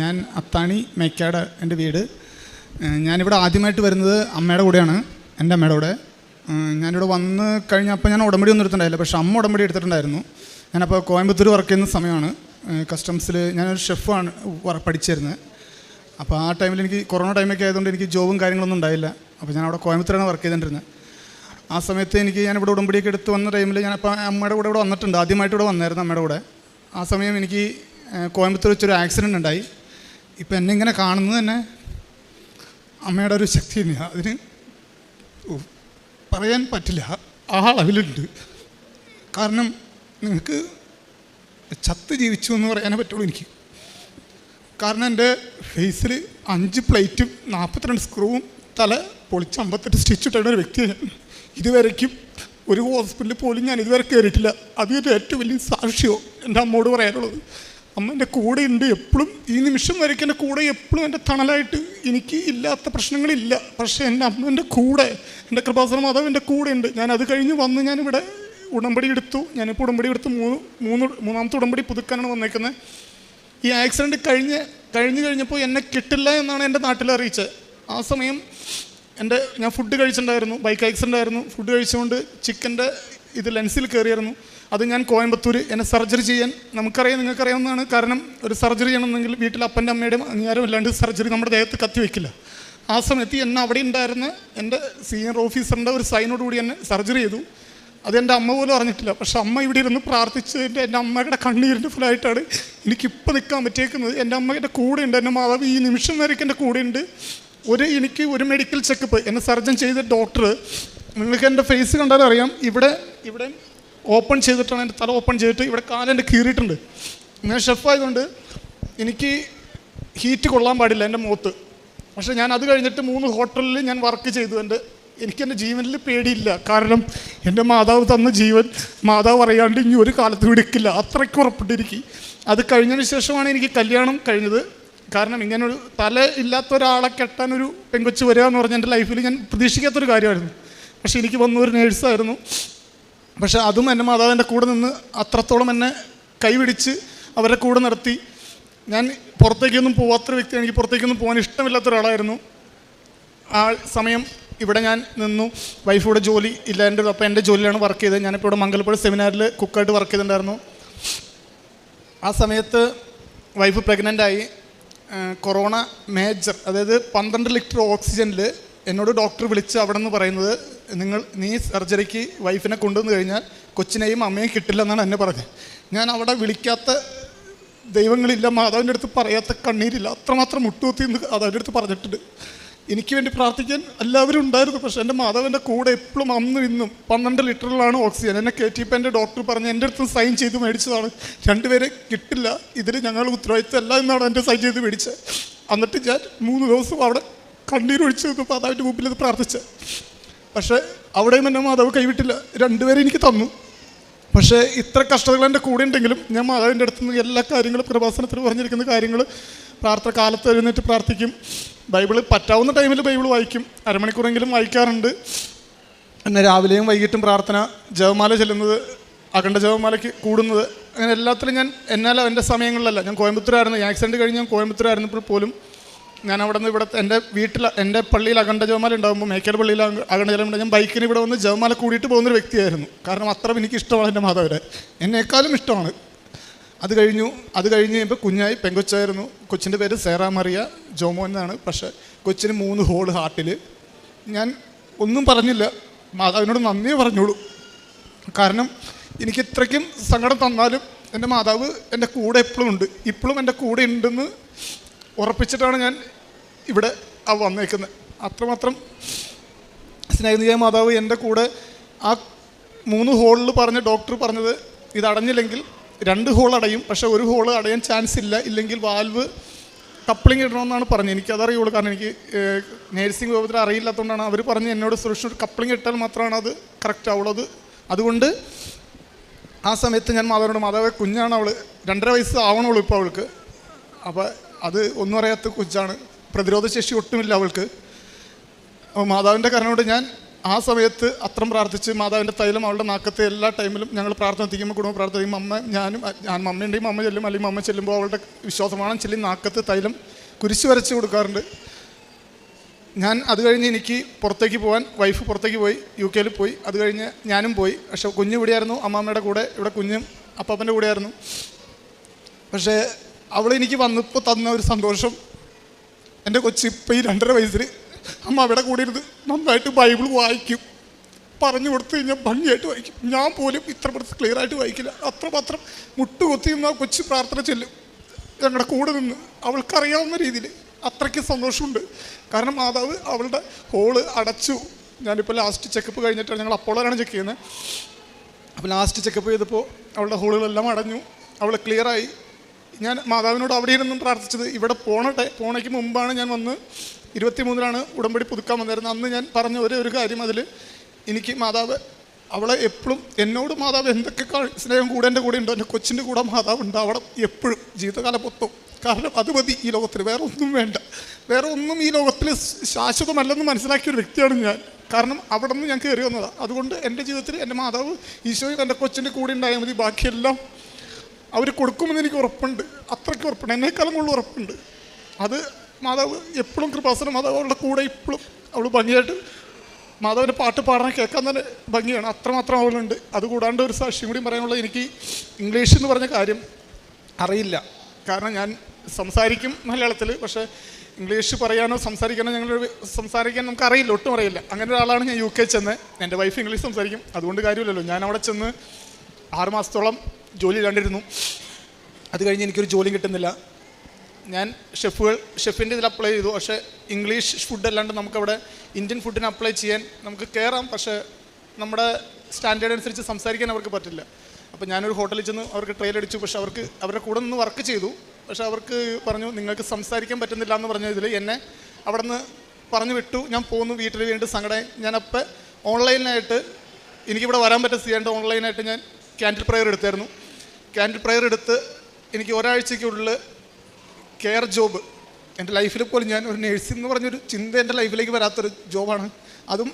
ഞാൻ അത്താണി മേക്കാട് എന്റെ വീട്. ഞാനിവിടെ ആദ്യമായിട്ട് വരുന്നത് അമ്മയുടെ കൂടെയാണ് എന്റെ അമ്മയുടെ കൂടെ. ഞാനിവിടെ വന്ന് കഴിഞ്ഞപ്പോൾ ഞാൻ ഉടമ്പടി ഒന്നും എടുത്തിട്ടുണ്ടായില്ല പക്ഷേ അമ്മ ഉടമ്പടി എടുത്തിട്ടുണ്ടായിരുന്നു. ഞാനപ്പോൾ കോയമ്പത്തൂർ വർക്ക് ചെയ്യുന്ന സമയമാണ് കസ്റ്റംസിൽ ഞാനൊരു ഷെഫാണ് പഠിച്ചിരുന്നത്. അപ്പോൾ ആ ടൈമിൽ എനിക്ക് കൊറോണ ടൈമൊക്കെ ആയതുകൊണ്ട് എനിക്ക് ജോബും കാര്യങ്ങളൊന്നും ഉണ്ടായില്ല. അപ്പോൾ ഞാൻ അവിടെ കോയമ്പത്തൂരാണ് വർക്ക് ചെയ്തുകൊണ്ടിരുന്നത്. ആ സമയത്ത് എനിക്ക് ഞാനിവിടെ ഉടമ്പടിയൊക്കെ എടുത്ത് വന്ന ടൈമിൽ ഞാനപ്പോൾ അമ്മയുടെ കൂടെ ഇവിടെ വന്നിട്ടുണ്ട് ആദ്യമായിട്ട് ഇവിടെ വന്നായിരുന്നു അമ്മയുടെ കൂടെ. ആ സമയം എനിക്ക് കോയമ്പത്തൂർ വെച്ചൊരു ആക്സിഡന്റ് ഉണ്ടായി. ഇപ്പം എന്നെ ഇങ്ങനെ കാണുന്നത് തന്നെ അമ്മയുടെ ഒരു ശക്തി തന്നെയാണ് അതിന് പറയാൻ പറ്റില്ല. ആ അളവിലുണ്ട് കാരണം നിങ്ങൾക്ക് ചത്ത് ജീവിച്ചു എന്ന് പറയാനേ പറ്റുള്ളൂ എനിക്ക്. കാരണം എന്റെ ഫേസിൽ അഞ്ച് പ്ലേറ്റും നാൽപ്പത്തിരണ്ട് സ്ക്രൂവും തല പൊളിച്ച് അമ്പത്തെട്ട് സ്റ്റിച്ച് ഇട്ടുള്ള ഒരു വ്യക്തിയാണ് ഞാൻ ഇതുവരയ്ക്കും ഒരു ഹോസ്പിറ്റലിൽ പോലും ഞാൻ ഇതുവരെ കയറിയിട്ടില്ല അതൊരു ഏറ്റവും വലിയ സാക്ഷ്യമോ എന്റെ അമ്മോട് പറയാനുള്ളത്. അമ്മ എന്റെ കൂടെ ഉണ്ട് എപ്പോഴും ഈ നിമിഷം വരയ്ക്ക് എന്റെ കൂടെ എപ്പോഴും എന്റെ തണലായിട്ട് എനിക്ക് ഇല്ലാത്ത പ്രശ്നങ്ങളില്ല. പക്ഷേ എന്റെ അമ്മ എന്റെ കൂടെ എന്റെ കൃപാസന മാതാവ് എന്റെ കൂടെ ഉണ്ട്. ഞാൻ അത് കഴിഞ്ഞ് വന്ന് ഞാനിവിടെ ഉടമ്പടി എടുത്തു. ഞാനിപ്പോൾ ഉടമ്പടി എടുത്ത് മൂന്ന് മൂന്ന് മൂന്നാമത്തെ ഉടമ്പടി പുതുക്കാനാണ് വന്നേക്കുന്നത് ഈ ആക്സിഡന്റ് കഴിഞ്ഞ് കഴിഞ്ഞ് കഴിഞ്ഞപ്പോൾ എന്നെ കിട്ടില്ല എന്നാണ് എന്റെ നാട്ടിൽ അറിയിച്ചത്. ആ സമയം എന്റെ ഞാൻ ഫുഡ് കഴിച്ചിട്ടുണ്ടായിരുന്നു. ബൈക്ക് ആക്സിഡന്റ് ആയിരുന്നു. ഫുഡ് കഴിച്ചുകൊണ്ട് ചിക്കന്റെ ഇത് ലെൻസിൽ കയറിയായിരുന്നു അത് ഞാൻ കോയമ്പത്തൂർ എന്നെ സർജറി ചെയ്യാൻ നമുക്കറിയാം നിങ്ങൾക്കറിയാവുന്നതാണ്. കാരണം ഒരു സർജറി ചെയ്യണമെന്നെങ്കിൽ വീട്ടിൽ അപ്പന്റെ അമ്മയുടെയും അംഗീകാരം ഇല്ലാണ്ട് സർജറി നമ്മുടെ ദേഹത്ത് കത്തി വയ്ക്കില്ല ആ സമയത്ത് എന്നെ അവിടെ ഉണ്ടായിരുന്ന എന്റെ സീനിയർ ഓഫീസറിന്റെ ഒരു സൈനോട് കൂടി എന്നെ സർജറി ചെയ്തു. അത് എന്റെ അമ്മ പോലും അറിഞ്ഞിട്ടില്ല. പക്ഷെ അമ്മ ഇവിടെ ഇരുന്ന് പ്രാർത്ഥിച്ചതിന്റെ എന്റെ അമ്മയുടെ കണ്ണീരിന്റെ ഫലമായിട്ടാണ് എനിക്കിപ്പോൾ നിൽക്കാൻ പറ്റിയേക്കുന്നത്. എന്റെ അമ്മ എന്റെ കൂടെ ഉണ്ട് എന്റെ മാതാവ് ഈ നിമിഷം വരയ്ക്ക് എന്റെ കൂടെ ഉണ്ട്. ഒരു എനിക്ക് ഒരു മെഡിക്കൽ ചെക്കപ്പ് എന്നെ സർജൻ ചെയ്ത ഡോക്ടർ നിങ്ങൾക്ക് എന്റെ ഫേസ് കണ്ടാൽ അറിയാം ഇവിടെ ഇവിടെ ഓപ്പൺ ചെയ്തിട്ടാണ് എന്റെ തല ഓപ്പൺ ചെയ്തിട്ട് ഇവിടെ കാലെന്റെ കീറിയിട്ടുണ്ട്. ഞാൻ ഷെഫായതുകൊണ്ട് എനിക്ക് ഹീറ്റ് കൊള്ളാൻ പാടില്ല എന്റെ മുഖത്ത്. പക്ഷേ ഞാൻ അത് കഴിഞ്ഞിട്ട് മൂന്ന് ഹോട്ടലിൽ ഞാൻ വർക്ക് ചെയ്തു. എന്റെ എനിക്ക് എന്റെ ജീവനിൽ പേടിയില്ല. കാരണം എന്റെ മാതാവ് തന്ന ജീവൻ മാതാവ് അറിയാണ്ട് ഇനി ഒരു കാലത്ത് വിടുക്കില്ല അത്രയ്ക്ക് ഉറപ്പിട്ടിരിക്കും. അത് കഴിഞ്ഞതിന് ശേഷമാണ് എനിക്ക് കല്യാണം കഴിഞ്ഞത്. കാരണം ഇങ്ങനെ ഒരു തല ഇല്ലാത്ത ഒരാളെ കെട്ടാൻ ഒരു പെങ്കൊച്ച് വരിക എന്ന് പറഞ്ഞാൽ എന്റെ ലൈഫിൽ ഞാൻ പ്രതീക്ഷിക്കാത്തൊരു കാര്യമായിരുന്നു. പക്ഷേ എനിക്ക് വന്ന ഒരു നേഴ്സായിരുന്നു പക്ഷെ അതും എന്റെ മാതാവിന്റെ കൂടെ നിന്ന് അത്രത്തോളം എന്നെ കൈപിടിച്ച് അവരുടെ കൂടെ നിർത്തി. ഞാൻ പുറത്തേക്കൊന്നും പോവാത്തൊരു വ്യക്തിയാണ് എനിക്ക് പുറത്തേക്കൊന്നും പോകാൻ ഇഷ്ടമില്ലാത്ത ഒരാളായിരുന്നു ആ സമയം ഇവിടെ ഞാൻ നിന്നു. വൈഫിവിടെ ജോലി ഇല്ല എന്റെ അപ്പം എന്റെ ജോലിയിലാണ് വർക്ക് ചെയ്തത്. ഞാനിപ്പോൾ ഇവിടെ മംഗലപ്പുഴ സെമിനാറിൽ കുക്കായിട്ട് വർക്ക് ചെയ്തിട്ടുണ്ടായിരുന്നു. ആ സമയത്ത് വൈഫ് പ്രഗ്നന്റ് ആയി. കൊറോണ മേജർ അതായത് പന്ത്രണ്ട് ലിറ്റർ ഓക്സിജനിൽ എന്നോട് ഡോക്ടർ വിളിച്ച് അവിടെ നിന്ന് പറയുന്നത് നിങ്ങൾ നീ സർജറിക്ക് വൈഫിനെ കൊണ്ടുവന്നു കഴിഞ്ഞാൽ കൊച്ചിനെയും അമ്മയും കിട്ടില്ലെന്നാണ് എന്നെ പറഞ്ഞത് ഞാൻ അവിടെ വിളിക്കാത്ത ദൈവങ്ങളില്ല മാതാവിന്റെ അടുത്ത് പറയാത്ത കണ്ണീരില്ല. അത്രമാത്രം മുട്ടുകുത്തി എന്ന് മാതാവിന്റെ അടുത്ത് പറഞ്ഞിട്ടുണ്ട്. എനിക്ക് വേണ്ടി പ്രാർത്ഥിക്കാൻ എല്ലാവരും ഉണ്ടായിരുന്നു പക്ഷേ എന്റെ മാതാവിന്റെ കൂടെ എപ്പോഴും അന്നും ഇന്നും പന്ത്രണ്ട് ലിറ്ററിലാണ് ഓക്സിജൻ. എന്നെ കയറ്റിയപ്പോൾ എന്റെ ഡോക്ടർ പറഞ്ഞ് എന്റെ അടുത്ത് സൈൻ ചെയ്ത് മേടിച്ചതാണ്. രണ്ടുപേരെ കിട്ടില്ല ഇതിൽ ഞങ്ങൾ ഉത്തരവാദിത്വം അല്ല എന്നാണ് എന്റെ സൈൻ ചെയ്ത് മേടിച്ചത്. എന്നിട്ട് ഞാൻ മൂന്ന് ദിവസം അവിടെ കണ്ണീരൊഴിച്ച് നിന്നപ്പോൾ മാതാവിന്റെ മുമ്പിൽ ഇത് പ്രാർത്ഥിച്ചത്. പക്ഷേ അവിടെയും എന്റെ മാതാവ് കൈവിട്ടില്ല. രണ്ടുപേരെ എനിക്ക് തന്നു. പക്ഷേ ഇത്ര കഷ്ടതകൾ എന്റെ കൂടെ ഉണ്ടെങ്കിലും ഞാൻ മാതാവിന്റെ അടുത്ത് നിന്ന് എല്ലാ കാര്യങ്ങളും കൃപാസനത്തിൽ പറഞ്ഞിരിക്കുന്ന കാര്യങ്ങൾ പ്രാർത്ഥന കാലത്ത് എഴുന്നേറ്റ് പ്രാർത്ഥിക്കും. ബൈബിൾ പറ്റാവുന്ന ടൈമിൽ ബൈബിൾ വായിക്കും. അരമണിക്കൂറെങ്കിലും വായിക്കാറുണ്ട്. പിന്നെ രാവിലെയും വൈകിട്ടും പ്രാർത്ഥന ജപമാല ചെല്ലുന്നത് അഖണ്ഡ ജപമാലയ്ക്ക് കൂടുന്നത്. അങ്ങനെ എല്ലാത്തിലും ഞാൻ എന്നാലും എന്റെ സമയങ്ങളിലല്ല. ഞാൻ കോയമ്പത്തൂരായിരുന്നു. ആക്സിഡന്റ് കഴിഞ്ഞ് ഞാൻ കോയമ്പത്തൂരായിരുന്നപ്പോൾ പോലും ഞാൻ അവിടെ നിന്ന് ഇവിടെ എന്റെ വീട്ടിൽ എന്റെ പള്ളിയിൽ അഖണ്ഡ ജവമാല ഉണ്ടാകുമ്പോൾ മേക്കൽ പള്ളിയിൽ അഖ- അഖണ്ഡ ജപം ഞാൻ ബൈക്കിന് ഇവിടെ വന്ന് ജവമാല കൂടിയിട്ട് പോകുന്നൊരു വ്യക്തിയായിരുന്നു. കാരണം അത്ര എനിക്ക് ഇഷ്ടമാണ് എന്റെ മാതാവിനെ. എന്നെക്കാളും ഇഷ്ടമാണ്. അത് കഴിഞ്ഞു അത് കഴിഞ്ഞ് കഴിയുമ്പോൾ കുഞ്ഞായി പെങ്കൊച്ചായിരുന്നു. കൊച്ചിന്റെ പേര് സേറ മറിയ ജോമോ എന്നാണ്. പക്ഷേ കൊച്ചിന് മൂന്ന് ഹോൾ ഹാർട്ടിൽ ഞാൻ ഒന്നും പറഞ്ഞില്ല. മാതാവിനോട് നന്ദിയേ പറഞ്ഞോളൂ. കാരണം എനിക്ക് ഇത്രയ്ക്കും സങ്കടം തന്നാലും എന്റെ മാതാവ് എന്റെ കൂടെ എപ്പോഴും ഉണ്ട്. ഇപ്പോഴും എന്റെ കൂടെ ഉണ്ടെന്ന് ഉറപ്പിച്ചിട്ടാണ് ഞാൻ ഇവിടെ വന്നേക്കുന്നത്. അത്രമാത്രം സ്നേഹിതയായ മാതാവ് എന്റെ കൂടെ ആ മൂന്ന് ഹോളിൽ പറഞ്ഞ ഡോക്ടർ പറഞ്ഞത് ഇത് അടഞ്ഞില്ലെങ്കിൽ രണ്ട് ഹോൾ അടയും പക്ഷേ ഒരു ഹോൾ അടയാൻ ചാൻസ് ഇല്ല. ഇല്ലെങ്കിൽ വാൽവ് കപ്ലിംഗ് ഇടണമെന്നാണ് പറഞ്ഞത്. എനിക്കതറിയുള്ളൂ. കാരണം എനിക്ക് നേഴ്സിംഗ് വിഭാഗത്തിൽ അറിയില്ലാത്തതുകൊണ്ടാണ് അവർ പറഞ്ഞ് എന്നോട് സുരക്ഷ കപ്ലിംഗ് ഇട്ടാൽ മാത്രമാണ് അത് കറക്റ്റ് ആവുള്ളൂ. അത് അതുകൊണ്ട് ആ സമയത്ത് ഞാൻ മാതാവിനോട് മാതാവ് കുഞ്ഞാണ് അവൾ രണ്ടര വയസ്സ് ആവണുള്ളൂ ഇപ്പോൾ അവൾക്ക്. അപ്പോൾ അത് ഒന്നും അറിയാത്ത കൊച്ചാണ്. പ്രതിരോധശേഷി ഒട്ടുമില്ല അവൾക്ക്. അപ്പോൾ മാതാവിന്റെ കരണോട് ഞാൻ ആ സമയത്ത് അത്രം പ്രാർത്ഥിച്ച് മാതാവിന്റെ തൈലം അവളുടെ നാക്കത്തെ എല്ലാ ടൈമിലും ഞങ്ങൾ പ്രാർത്ഥന എത്തിക്കുമ്പോൾ കുടുംബം പ്രാർത്ഥിക്കും അമ്മ ഞാനും ഞാൻ മമ്മയുണ്ടെങ്കിൽ അമ്മ ചെല്ലും അല്ലെങ്കിൽ അമ്മ ചെല്ലുമ്പോൾ അവളുടെ വിശ്വാസമാണ് ചെല്ലി നാക്കത്ത് തൈലം കുരിശ് വരച്ച് കൊടുക്കാറുണ്ട്. ഞാൻ അത് കഴിഞ്ഞ് എനിക്ക് പുറത്തേക്ക് പോകാൻ വൈഫ് പുറത്തേക്ക് പോയി യു കെയിൽ പോയി. അത് കഴിഞ്ഞ് ഞാനും പോയി. പക്ഷേ കുഞ്ഞ് ഇവിടെയായിരുന്നു. അമ്മാമ്മയുടെ കൂടെ ഇവിടെ കുഞ്ഞും അപ്പാപ്പന്റെ കൂടെയായിരുന്നു. പക്ഷേ അവൾ എനിക്ക് വന്നപ്പോൾ തന്ന ഒരു സന്തോഷം. എന്റെ കൊച്ചി ഇപ്പം ഈ രണ്ടര വയസ്സിൽ അമ്മ അവിടെ കൂടി ഇരുന്ന് നന്നായിട്ട് ബൈബിൾ വായിക്കും. പറഞ്ഞു കൊടുത്തു കഴിഞ്ഞാൽ ഭംഗിയായിട്ട് വായിക്കും. ഞാൻ പോലും ഇത്ര ക്ലിയർ ആയിട്ട് വായിക്കില്ല. അത്രമാത്രം മുട്ടുകൊത്തി നിന്ന് ആ കൊച്ചു പ്രാർത്ഥന ചെല്ലും. ഞങ്ങളുടെ കൂടെ നിന്ന് അവൾക്കറിയാവുന്ന രീതിയിൽ അത്രയ്ക്ക് സന്തോഷമുണ്ട്. കാരണം മാതാവ് അവളുടെ ഹോൾ അടച്ചു. ഞാനിപ്പോൾ ലാസ്റ്റ് ചെക്കപ്പ് കഴിഞ്ഞിട്ടാണ് ഞങ്ങൾ അപ്പോളാണ് ചെക്ക് ചെയ്യുന്നത്. അപ്പോൾ ലാസ്റ്റ് ചെക്കപ്പ് ചെയ്തപ്പോൾ അവളുടെ ഹോളുകളെല്ലാം അടഞ്ഞു. അവൾ ക്ലിയറായി ഞാൻ മാതാവിനോട് അവിടെ ഇരുന്നും പ്രാർത്ഥിച്ചത് ഇവിടെ പോണട്ടെ പോണയ്ക്ക് മുമ്പാണ് ഞാൻ വന്ന് ഇരുപത്തി മൂന്നിലാണ് ഉടമ്പടി പുതുക്കാൻ വന്നിരുന്നത്. അന്ന് ഞാൻ പറഞ്ഞ ഒരേ ഒരു കാര്യം അതിൽ എനിക്ക് മാതാവ് അവളെ എപ്പോഴും എന്നോട് മാതാവ് എന്തൊക്കെ സ്നേഹം കൂടെ എന്റെ കൂടെ ഉണ്ടോ എന്റെ കൊച്ചിന്റെ കൂടെ മാതാവ് ഉണ്ട് അവിടെ എപ്പോഴും. ജീവിതകാല മൊത്തം. കാരണം അത് മതി ഈ ലോകത്തിൽ വേറെ ഒന്നും വേണ്ട. വേറെ ഒന്നും ഈ ലോകത്തിൽ ശാശ്വതമല്ലെന്ന് മനസ്സിലാക്കിയ ഒരു വ്യക്തിയാണ് ഞാൻ. കാരണം അവിടെ നിന്ന് ഞാൻ കയറി വന്നതാണ് അതുകൊണ്ട് എന്റെ ജീവിതത്തിൽ എന്റെ മാതാവ് ഈശോയും എന്റെ കൊച്ചിന്റെ കൂടെ ഉണ്ടായാൽ മതി. ബാക്കിയെല്ലാം അവർ കൊടുക്കുമെന്ന് എനിക്ക് ഉറപ്പുണ്ട്. അത്രയ്ക്ക് ഉറപ്പുണ്ട്. എന്നേക്കാളും കൂടുതൽ ഉറപ്പുണ്ട്. അത് മാതാവ് എപ്പോഴും കൃപാസനം മാതാവ് അവളുടെ കൂടെ ഇപ്പോഴും അവൾ ഭംഗിയായിട്ട് മാതാവിന്റെ പാട്ട് പാടാൻ കേൾക്കാൻ തന്നെ ഭംഗിയാണ്. അത്രമാത്രം അവളുണ്ട്. അതുകൂടാണ്ട് ഒരു സാക്ഷ്യം കൂടി പറയാനുള്ളത് എനിക്ക് ഇംഗ്ലീഷ് എന്ന് പറഞ്ഞ കാര്യം അറിയില്ല. കാരണം ഞാൻ സംസാരിക്കും മലയാളത്തിൽ പക്ഷേ ഇംഗ്ലീഷ് പറയാനോ സംസാരിക്കാനോ ഞങ്ങൾ സംസാരിക്കാൻ നമുക്ക് അറിയില്ല ഒട്ടും അറിയില്ല. അങ്ങനെ ഒരാളാണ് ഞാൻ യു കെ ചെന്ന് എന്റെ വൈഫ് ഇംഗ്ലീഷ് സംസാരിക്കും. അതുകൊണ്ട് കാര്യമില്ലല്ലോ. ഞാൻ അവിടെ ചെന്ന് ആറ് മാസത്തോളം ജോലി ഇല്ലാണ്ടിരുന്നു. അത് കഴിഞ്ഞ് എനിക്കൊരു ജോലി കിട്ടുന്നില്ല. ഞാൻ ഷെഫുകൾ ഷെഫിന്റെ ഇതിൽ അപ്ലൈ ചെയ്തു. പക്ഷേ ഇംഗ്ലീഷ് ഫുഡ് അല്ലാണ്ട് നമുക്കവിടെ ഇന്ത്യൻ ഫുഡിന് അപ്ലൈ ചെയ്യാൻ നമുക്ക് കയറാം പക്ഷേ നമ്മുടെ സ്റ്റാൻഡേർഡ് അനുസരിച്ച് സംസാരിക്കാൻ അവർക്ക് പറ്റില്ല. അപ്പോൾ ഞാനൊരു ഹോട്ടലിൽ ചെന്ന് അവർക്ക് ട്രെയിൽ അടിച്ചു. പക്ഷേ അവർക്ക് അവരുടെ കൂടെ നിന്ന് വർക്ക് ചെയ്തു. പക്ഷേ അവർക്ക് പറഞ്ഞു നിങ്ങൾക്ക് സംസാരിക്കാൻ പറ്റുന്നില്ല എന്ന് പറഞ്ഞ ഇതിൽ എന്നെ അവിടെ നിന്ന് പറഞ്ഞു വിട്ടു. ഞാൻ പോകുന്നു വീട്ടിൽ വീണ്ടും സങ്കടം ഞാനപ്പോൾ ഓൺലൈനായിട്ട് എനിക്കിവിടെ വരാൻ പറ്റുന്ന ചെയ്യാണ്ട് ഓൺലൈനായിട്ട് ഞാൻ ക്യാൻഡിൽ പ്രയർ എടുത്തായിരുന്നു. ക്യാൻഡിൽ പ്രയർ എടുത്ത് എനിക്ക് ഒരാഴ്ചയ്ക്കുള്ളിൽ കെയർ ജോബ് എന്റെ ലൈഫിൽ പോലും ഞാൻ ഒരു നേഴ്സിംഗ് എന്ന് പറഞ്ഞൊരു ചിന്ത എന്റെ ലൈഫിലേക്ക് വരാത്തൊരു ജോബാണ് അതും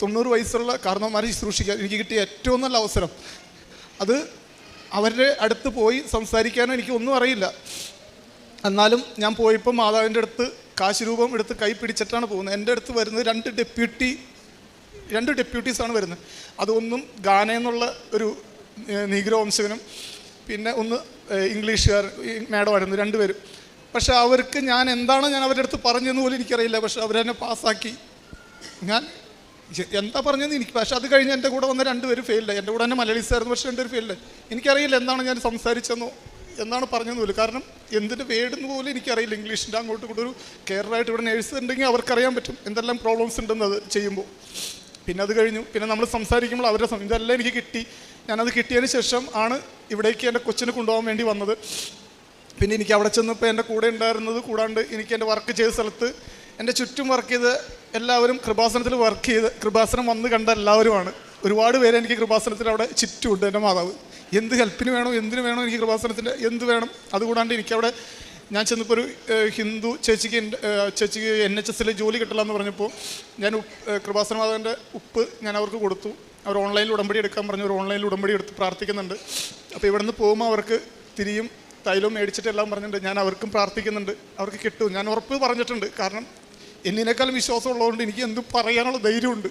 തൊണ്ണൂറ് വയസ്സുള്ള കാരണവന്മാരെ ശുശ്രൂഷിക്കാൻ എനിക്ക് കിട്ടിയ ഏറ്റവും നല്ല അവസരം. അത് അവരുടെ അടുത്ത് പോയി സംസാരിക്കാനോ എനിക്ക് ഒന്നും അറിയില്ല. എന്നാലും ഞാൻ പോയപ്പോൾ മാതാവിന്റെ അടുത്ത് കാശ് രൂപം എടുത്ത് കൈ പിടിച്ചിട്ടാണ് പോകുന്നത്. എന്റെ അടുത്ത് വരുന്നത് രണ്ട് ഡെപ്യൂട്ടി രണ്ട് ഡെപ്യൂട്ടീസാണ് വരുന്നത്. അതൊന്നും ഗാന എന്നുള്ള ഒരു നീഗ്രോ വംശകനും പിന്നെ ഒന്ന് ഇംഗ്ലീഷുകാർ മാഡമായിരുന്നു രണ്ടുപേരും. പക്ഷേ അവർക്ക് ഞാൻ എന്താണ് ഞാൻ അവരുടെ അടുത്ത് പറഞ്ഞതെന്ന് പോലും എനിക്കറിയില്ല. പക്ഷെ അവരെന്നെ പാസ്സാക്കി. ഞാൻ എന്താ പറഞ്ഞതെന്ന് എനിക്ക് പക്ഷേ അത് കഴിഞ്ഞ് എന്റെ കൂടെ വന്ന രണ്ടുപേരും ഫെയിലായി എന്റെ കൂടെ തന്നെ മലയാളീസായിരുന്നു പക്ഷേ രണ്ടുപേരും ഫെയിലായി എനിക്കറിയില്ല എന്താണ് ഞാൻ സംസാരിച്ചെന്നോ എന്താണ് പറഞ്ഞതെന്ന് പോലും. കാരണം എന്തിന്റെ വേടെന്ന് പോലും എനിക്കറിയില്ല. ഇംഗ്ലീഷിന്റെ അങ്ങോട്ടും ഇങ്ങോട്ടും ഒരു കെയറായിട്ട് ഇവിടെ നേഴ്സ് ഉണ്ടെങ്കിൽ അവർക്കറിയാൻ പറ്റും എന്തെല്ലാം പ്രോബ്ലംസ് ഉണ്ടെന്ന് അത് ചെയ്യുമ്പോൾ. പിന്നെ അത് കഴിഞ്ഞു. പിന്നെ നമ്മൾ സംസാരിക്കുമ്പോൾ അവരുടെ സമയം ഇതെല്ലാം എനിക്ക് കിട്ടി. ഞാനത് കിട്ടിയതിന് ശേഷം ആണ് ഇവിടേക്ക് എന്റെ കൊച്ചിനെ കൊണ്ടുപോകാൻ വേണ്ടി വന്നത്. പിന്നെ എനിക്ക് അവിടെ ചെന്നപ്പോൾ എന്റെ കൂടെ ഉണ്ടായിരുന്നത് കൂടാണ്ട് എനിക്ക് എന്റെ വർക്ക് ചെയ്ത സ്ഥലത്ത് എന്റെ ചുറ്റും വർക്ക് ചെയ്ത് എല്ലാവരും കൃപാസനത്തിൽ വർക്ക് ചെയ്ത് കൃപാസനം വന്ന് കണ്ട എല്ലാവരുമാണ്. ഒരുപാട് പേര് എനിക്ക് കൃപാസനത്തിൽ അവിടെ ചുറ്റുമുണ്ട് എന്റെ മാതാവ്. എന്ത് ഹെൽപ്പിന് വേണോ എന്തിനു വേണോ എനിക്ക് കൃപാസനത്തിന്റെ എന്ത് വേണം അതുകൂടാണ്ട് എനിക്കവിടെ ഞാൻ ചെന്നപ്പോൾ ഒരു ഹിന്ദു ചേച്ചിക്ക് ചേച്ചിക്ക് എൻ എച്ച് എസിൽ ജോലി കിട്ടില്ല എന്ന് പറഞ്ഞപ്പോൾ ഞാൻ കൃപാസനമാധവന്റെ ഉപ്പ് ഞാൻ അവർക്ക് കൊടുത്തു. അവർ ഓൺലൈനിൽ ഉടമ്പടി എടുക്കാൻ പറഞ്ഞു. ഒരു ഓൺലൈനിൽ ഉടമ്പടി എടുത്ത് പ്രാർത്ഥിക്കുന്നുണ്ട്. അപ്പോൾ ഇവിടെ നിന്ന് പോകുമ്പോൾ അവർക്ക് തിരിയും തൈലവും മേടിച്ചിട്ട് എല്ലാം പറഞ്ഞിട്ടുണ്ട്. ഞാൻ അവർക്കും പ്രാർത്ഥിക്കുന്നുണ്ട്. അവർക്ക് കിട്ടും. ഞാൻ ഉറപ്പ് പറഞ്ഞിട്ടുണ്ട്. കാരണം എന്നിനേക്കാളും വിശ്വാസം ഉള്ളതുകൊണ്ട് എനിക്ക് എന്തും പറയാനുള്ള ധൈര്യമുണ്ട്.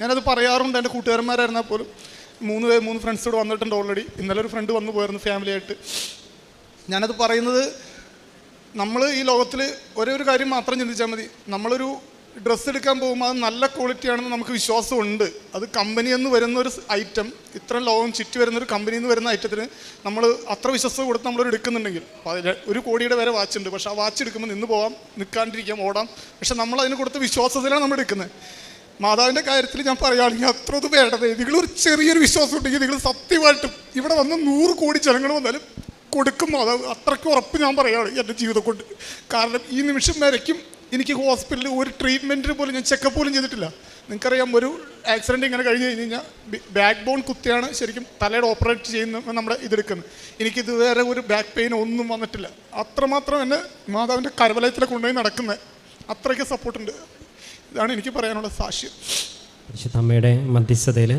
ഞാനത് പറയാറുണ്ട്. എന്റെ കൂട്ടുകാരന്മാരായിരുന്നാൽ പോലും മൂന്ന് പേര് മൂന്ന് ഫ്രണ്ട്സോട് വന്നിട്ടുണ്ട് ഓൾറെഡി ഇന്നലെ ഒരു ഫ്രണ്ട് വന്നു പോയിരുന്നു ഫാമിലിയായിട്ട് ഞാനത് പറയുന്നത് നമ്മൾ ഈ ലോകത്തിൽ ഒരേ ഒരു കാര്യം മാത്രം ചിന്തിച്ചാൽ മതി. നമ്മളൊരു ഡ്രസ്സ് എടുക്കാൻ പോകുമ്പോൾ അത് നല്ല ക്വാളിറ്റി ആണെന്ന് നമുക്ക് വിശ്വാസമുണ്ട്. അത് കമ്പനി എന്ന് വരുന്ന ഒരു ഐറ്റം ഇത്രയും ലോകം ചുറ്റി വരുന്ന ഒരു കമ്പനി എന്ന് വരുന്ന ഐറ്റത്തിന് നമ്മൾ അത്ര വിശ്വാസം കൊടുത്ത് നമ്മളൊരു എടുക്കുന്നുണ്ടെങ്കിൽ. ഒരു കോടിയുടെ വരെ വാച്ച് ഉണ്ട്. പക്ഷേ ആ വാച്ച് എടുക്കുമ്പോൾ നിന്ന് പോകാം നിൽക്കാണ്ടിരിക്കാം ഓടാം. പക്ഷെ നമ്മൾ അതിന് കൊടുത്ത വിശ്വാസത്തിലാണ് നമ്മൾ എടുക്കുന്നത് മാതാവിന്റെ കാര്യത്തിൽ ഞാൻ പറയുകയാണെങ്കിൽ അത്ര ഇത് വേണ്ടത് ഒരു ചെറിയൊരു വിശ്വാസം ഉണ്ടെങ്കിൽ നിങ്ങൾ സത്യമായിട്ടും ഇവിടെ വന്ന് നൂറ് കോടി ജനങ്ങൾ വന്നാലും കൊടുക്കും അത് അത്രയ്ക്ക് ഉറപ്പ് ഞാൻ പറയുകയാണ് എന്റെ ജീവിതം കൊണ്ട്. കാരണം ഈ നിമിഷം വരയ്ക്കും എനിക്ക് ഹോസ്പിറ്റലിൽ ഒരു ട്രീറ്റ്മെന്റിന് പോലും ഞാൻ ചെക്കപ്പ് പോലും ചെയ്തിട്ടില്ല. നിങ്ങൾക്കറിയാം ഒരു ആക്സിഡന്റ് ഇങ്ങനെ കഴിഞ്ഞ് കഴിഞ്ഞ് കഴിഞ്ഞാൽ ബാക്ക് ബോൺ കുത്തിയാണ് ശരിക്കും തലയുടെ ഓപ്പറേറ്റ് ചെയ്യുന്ന നമ്മുടെ ഇതെടുക്കുന്നത്. എനിക്ക് ഇതുവരെ ഒരു ബാക്ക് പെയിൻ ഒന്നും വന്നിട്ടില്ല. അത്രമാത്രം എന്നെ മാതാവിന്റെ കരവലയത്തിലെ കൊണ്ടുപോയി നടക്കുന്നത് അത്രയ്ക്ക് സപ്പോർട്ടുണ്ട് ഇതാണ് എനിക്ക് പറയാനുള്ള സാക്ഷ്യം. അമ്മയുടെ മധ്യസ്ഥതയിൽ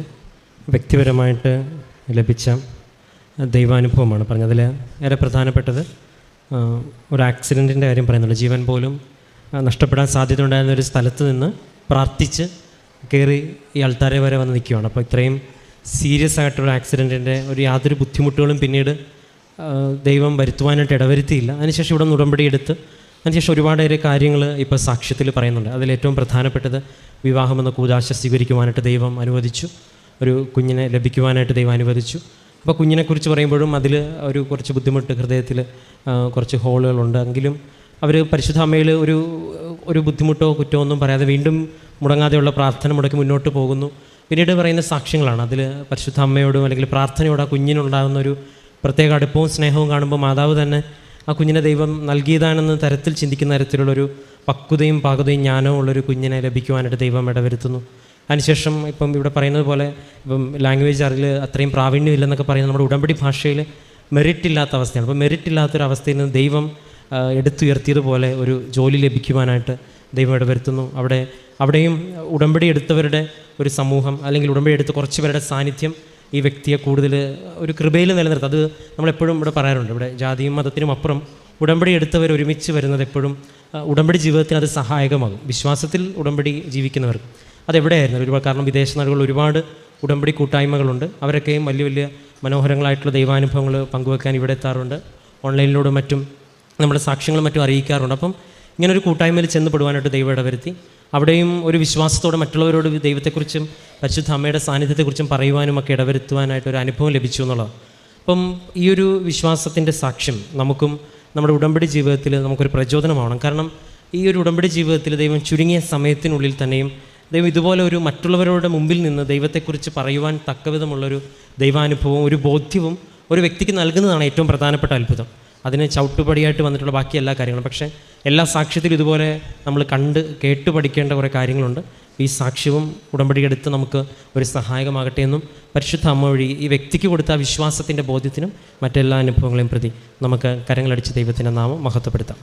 വ്യക്തിപരമായിട്ട് ലഭിച്ച ദൈവാനുഭവമാണ് പറഞ്ഞതിൽ ഏറെ പ്രധാനപ്പെട്ടത്. ഒരു ആക്സിഡന്റിന്റെ കാര്യം പറയുന്നുണ്ട് ജീവൻ പോലും നഷ്ടപ്പെടാൻ സാധ്യത ഉണ്ടായിരുന്ന ഒരു സ്ഥലത്ത് നിന്ന് പ്രാർത്ഥിച്ച് കയറി ഈ അൾത്താരെ വരെ വന്ന് നിൽക്കുകയാണ്. അപ്പോൾ ഇത്രയും സീരിയസ് ആയിട്ടുള്ള ആക്സിഡന്റിന്റെ ഒരു യാതൊരു ബുദ്ധിമുട്ടുകളും പിന്നീട് ദൈവം വരുത്തുവാനായിട്ട് ഇടവരുത്തിയില്ല. അതിനുശേഷം ഇവിടെ നിന്ന് ഉടമ്പടി എടുത്ത് അതിനുശേഷം ഒരുപാടേറെ കാര്യങ്ങൾ ഇപ്പോൾ സാക്ഷ്യത്തിൽ പറയുന്നുണ്ട്. അതിലേറ്റവും പ്രധാനപ്പെട്ടത് വിവാഹമെന്ന കൂതാശ സ്വീകരിക്കുവാനായിട്ട് ദൈവം അനുവദിച്ചു. ഒരു കുഞ്ഞിനെ ലഭിക്കുവാനായിട്ട് ദൈവം അനുവദിച്ചു. അപ്പോൾ കുഞ്ഞിനെക്കുറിച്ച് പറയുമ്പോഴും അതിൽ ഒരു കുറച്ച് ബുദ്ധിമുട്ട് ഹൃദയത്തിൽ കുറച്ച് ഹോളുകളുണ്ട്. എങ്കിലും അവർ പരിശുദ്ധ അമ്മയിൽ ഒരു ഒരു ബുദ്ധിമുട്ടോ കുറ്റമോ ഒന്നും പറയാതെ വീണ്ടും മുടങ്ങാതെയുള്ള പ്രാർത്ഥന മുടക്കി മുന്നോട്ട് പോകുന്നു. പിന്നീട് പറയുന്ന സാക്ഷ്യങ്ങളാണ്. അതിൽ പരിശുദ്ധ അമ്മയോടും അല്ലെങ്കിൽ പ്രാർത്ഥനയോട് ആ കുഞ്ഞിനുണ്ടാകുന്ന ഒരു പ്രത്യേക അടുപ്പവും സ്നേഹവും കാണുമ്പോൾ മാതാവ് തന്നെ ആ കുഞ്ഞിനെ ദൈവം നൽകിയതാണെന്ന് തരത്തിൽ ചിന്തിക്കുന്ന തരത്തിലുള്ളൊരു പക്വതയും പാകതയും ജ്ഞാനവും ഉള്ളൊരു കുഞ്ഞിനെ ലഭിക്കുവാനായിട്ട് ദൈവം ഇടവരുത്തുന്നു. അതിനുശേഷം ഇപ്പം ഇവിടെ പറയുന്നത് പോലെ ഇപ്പം ലാംഗ്വേജ് അറിയിൽ അത്രയും പ്രാവീണ്യം ഇല്ലെന്നൊക്കെ പറയുന്നത് നമ്മുടെ ഉടമ്പടി ഭാഷയിൽ മെറിറ്റ് ഇല്ലാത്ത അവസ്ഥയാണ്. അപ്പോൾ മെറിറ്റ് ഇല്ലാത്തൊരവസ്ഥയിൽ നിന്ന് ദൈവം എടുത്തുയർത്തിയതുപോലെ ഒരു ജോലി ലഭിക്കുവാനായിട്ട് ദൈവം ഇടവരുത്തുന്നു. അവിടെ അവിടെയും ഉടമ്പടി എടുത്തവരുടെ ഒരു സമൂഹം അല്ലെങ്കിൽ ഉടമ്പടി എടുത്ത കുറച്ച് പേരുടെ സാന്നിധ്യം ഈ വ്യക്തിയെ കൂടുതൽ ഒരു കൃപയിൽ നിലനിർത്തും. അത് നമ്മളെപ്പോഴും ഇവിടെ പറയാറുണ്ട്. ഇവിടെ ജാതിയും മതത്തിനും അപ്പുറം ഉടമ്പടി എടുത്തവർ ഒരുമിച്ച് വരുന്നത് എപ്പോഴും ഉടമ്പടി ജീവിതത്തിന് അത് സഹായകമാകും. വിശ്വാസത്തിൽ ഉടമ്പടി ജീവിക്കുന്നവർക്ക്. അതെവിടെയായിരുന്നു? ഒരുപാട് കാരണം വിദേശ നാടുകളിൽ ഒരുപാട് ഉടമ്പടി കൂട്ടായ്മകളുണ്ട്. അവരൊക്കെയും വലിയ വലിയ മനോഹരങ്ങളായിട്ടുള്ള ദൈവാനുഭവങ്ങൾ പങ്കുവെക്കാൻ ഇവിടെ എത്താറുണ്ട്. ഓൺലൈനിലൂടെ മറ്റും നമ്മുടെ സാക്ഷ്യങ്ങൾ മറ്റും അറിയിക്കാറുണ്ട്. അപ്പം ഇങ്ങനെ ഒരു കൂട്ടായ്മയിൽ ചെന്ന് പെടുവാനായിട്ട് ദൈവം ഇടവരുത്തി. അവിടെയും ഒരു വിശ്വാസത്തോടെ മറ്റുള്ളവരോട് ദൈവത്തെക്കുറിച്ചും പരിശുദ്ധ അമ്മയുടെ സാന്നിധ്യത്തെക്കുറിച്ചും പറയുവാനും ഒക്കെ ഇടവരുത്തുവാനായിട്ട് ഒരു അനുഭവം ലഭിച്ചു എന്നുള്ളതാണ്. അപ്പം ഈ ഒരു വിശ്വാസത്തിന്റെ സാക്ഷ്യം നമുക്കും നമ്മുടെ ഉടമ്പടി ജീവിതത്തിൽ നമുക്കൊരു പ്രചോദനമാവണം. കാരണം ഈ ഒരു ഉടമ്പടി ജീവിതത്തിൽ ദൈവം ചുരുങ്ങിയ സമയത്തിനുള്ളിൽ തന്നെയും ദൈവം ഇതുപോലെ ഒരു മറ്റുള്ളവരുടെ മുമ്പിൽ നിന്ന് ദൈവത്തെക്കുറിച്ച് പറയുവാൻ തക്കവിധമുള്ളൊരു ദൈവാനുഭവവും ഒരു ബോധ്യവും ഒരു വ്യക്തിക്ക് നൽകുന്നതാണ് ഏറ്റവും പ്രധാനപ്പെട്ട അത്ഭുതം. അതിന് ചവിട്ടുപടിയായിട്ട് വന്നിട്ടുള്ള ബാക്കി എല്ലാ കാര്യങ്ങളും. പക്ഷേ എല്ലാ സാക്ഷ്യത്തിലും ഇതുപോലെ നമ്മൾ കണ്ട് കേട്ടു പഠിക്കേണ്ട കുറേ കാര്യങ്ങളുണ്ട്. ഈ സാക്ഷ്യവും ഉടമ്പടിയെടുത്ത് നമുക്ക് ഒരു സഹായകമാകട്ടെ എന്നും പരിശുദ്ധ അമ്മ വഴി ഈ വ്യക്തിക്ക് കൊടുത്ത വിശ്വാസത്തിന്റെ ബോധ്യത്തിനും മറ്റെല്ലാ അനുഭവങ്ങളെയും പ്രതി നമുക്ക് കരങ്ങളടിച്ച് ദൈവത്തിന്റെ നാമം മഹത്വപ്പെടുത്താം.